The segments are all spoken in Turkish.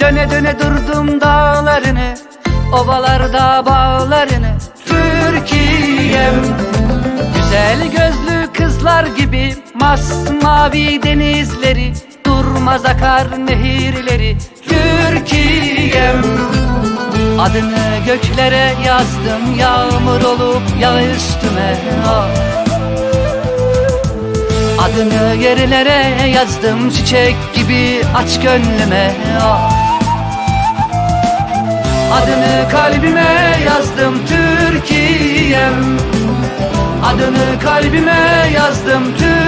Döne döne durdum dağlarını Ovalarda bağlarını. Türkiye'm Güzel gözlü kızlar gibi Masmavi denizleri Durmaz akar nehirleri. Türkiye'm Adını göklere yazdım Yağmur olup yağ üstüme. Ah. Adını yerlere yazdım Çiçek gibi aç gönlüme. Ah. Adını kalbime yazdım Türkiye'm. Adını kalbime yazdım Türkiye'm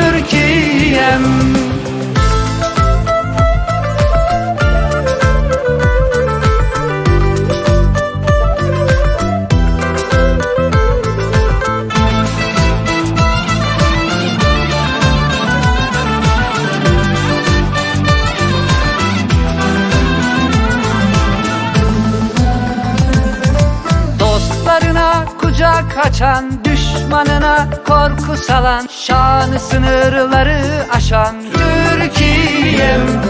kucak açan Düşmanına korku salan Şanı sınırları aşan Türkiye'm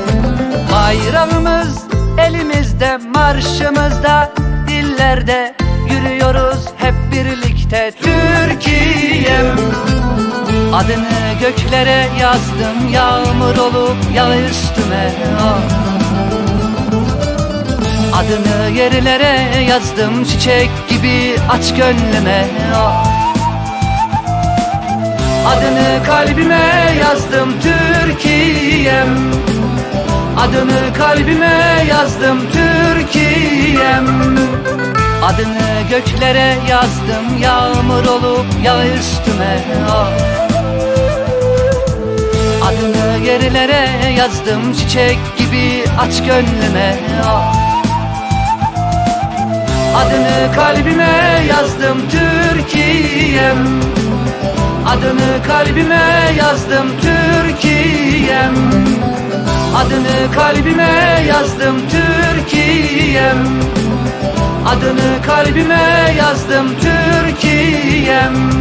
Bayrağımız elimizde Marşımızda dillerde Yürüyoruz hep birlikte Türkiye'm Adını göklere yazdım Yağmur olup yağ üstüme ah. Adını yerlere yazdım çiçek gibi aç gönlüme ah. Adını kalbime yazdım Türkiye'm Adını kalbime yazdım Türkiye'm Adını göklere yazdım yağmur olup yağ üstüme ah. Adını yerlere yazdım çiçek gibi aç gönlüme ah. Adını kalbime yazdım Türkiye'm. Adını kalbime yazdım Türkiye'm. Adını kalbime yazdım Türkiye'm. Adını kalbime yazdım Türkiye'm